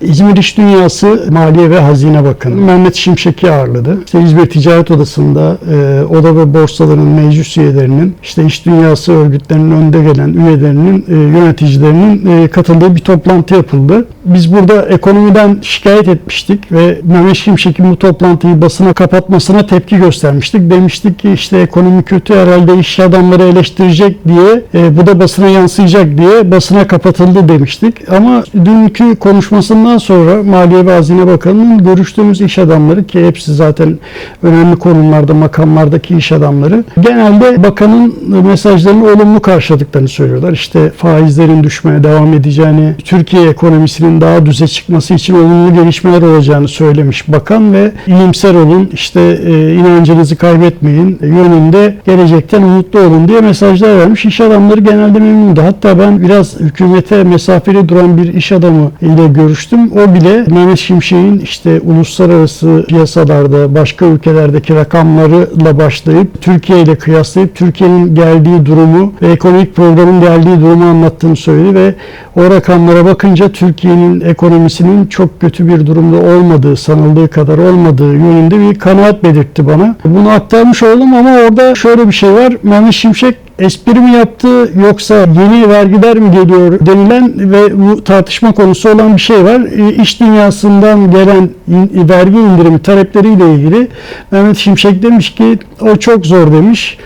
İzmir İş Dünyası Maliye ve Hazine Bakanı Mehmet Şimşek'i ağırladı. İşte İzmir Ticaret Odası'nda e, oda ve borsaların meclis üyelerinin, işte iş dünyası örgütlerinin önde gelen üyelerinin, e, yöneticilerinin e, katıldığı bir toplantı yapıldı. Biz burada ekonomiden şikayet etmiştik ve Mehmet Şimşek'in bu toplantıyı basına kapatmasına tepki göstermiştik. Demiştik ki işte ekonomi kötü herhalde iş adamları eleştirecek diye, e, bu da basına yansıyacak diye basına kapatıldı demiştik. Ama dünkü konuşmasından sonra Maliye ve Hazine Bakanı'nın görüştüğümüz iş adamları ki hepsi zaten önemli konumlarda, makamlardaki iş adamları genelde bakanın mesajlarını olumlu karşıladıklarını söylüyorlar. İşte faizlerin düşmeye devam edeceğini, Türkiye ekonomisinin daha düze çıkması için olumlu gelişmeler olacağını söylemiş bakan ve iyimser olun, işte e, inancınızı kaybetmeyin yönünde gelecekten umutlu olun diye mesajlar vermiş. İş adamları genelde memnundu. Hatta ben biraz hükümete mesafeli duran bir iş adamı ile görüştüm. O bile Mehmet Şimşek'in işte uluslararası piyasalarda başka ülkelerdeki rakamlarla başlayıp Türkiye ile kıyaslayıp Türkiye'nin geldiği durumu ve ekonomik programın geldiği durumu anlattığını söyledi ve o rakamlara bakınca Türkiye'nin ekonomisinin çok kötü bir durumda olmadığı, sanıldığı kadar olmadığı yönünde bir kanaat belirtti bana. Bunu aktarmış oldum ama orada şöyle bir şey var. Mehmet Şimşek espri mi yaptı yoksa yeni vergiler mi geliyor denilen ve bu tartışma konusu olan bir şey var. İş dünyasından gelen vergi indirimi talepleriyle ilgili Mehmet Şimşek demiş ki o çok zor demiş.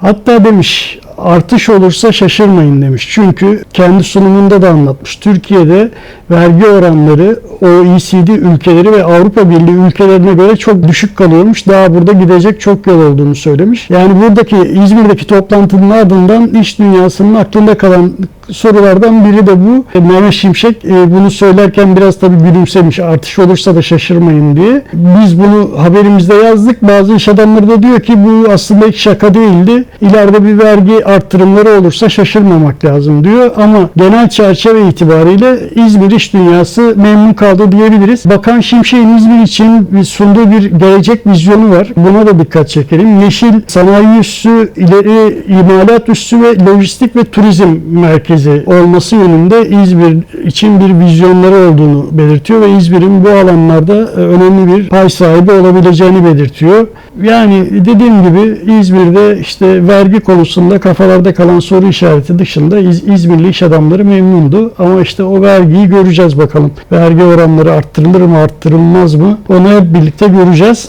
Hatta demiş artış olursa şaşırmayın demiş. Çünkü kendi sunumunda da anlatmış. Türkiye'de vergi oranları OECD ülkeleri ve Avrupa Birliği ülkelerine göre çok düşük kalıyormuş. Daha burada gidecek çok yol olduğunu söylemiş. Yani buradaki İzmir'deki toplantının ardından iş dünyasının aklında kalan sorulardan biri de bu. E, Mehmet Şimşek e, bunu söylerken biraz tabii gülümsemiş. Artış olursa da şaşırmayın diye. Biz bunu haberimizde yazdık. Bazı iş adamları da diyor ki bu aslında hiç şaka değildi. İleride bir vergi arttırımları olursa şaşırmamak lazım diyor. Ama genel çerçeve itibariyle İzmir iş dünyası memnun kaldı diyebiliriz. Bakan Şimşek'in İzmir için sunduğu bir gelecek vizyonu var. Buna da dikkat çekelim. Yeşil sanayi üssü, ileri imalat üssü ve lojistik ve turizm merkezi olması yönünde İzmir için bir vizyonları olduğunu belirtiyor ve İzmir'in bu alanlarda e, önemli bir pay sahibi olabileceğini belirtiyor. Yani dediğim gibi İzmir'de işte vergi konusunda kafalarda kalan soru işareti dışında İz- İzmirli iş adamları memnundu. Ama işte o vergiyi göreceğiz bakalım. Vergi oranları arttırılır mı arttırılmaz mı? Onu hep birlikte göreceğiz.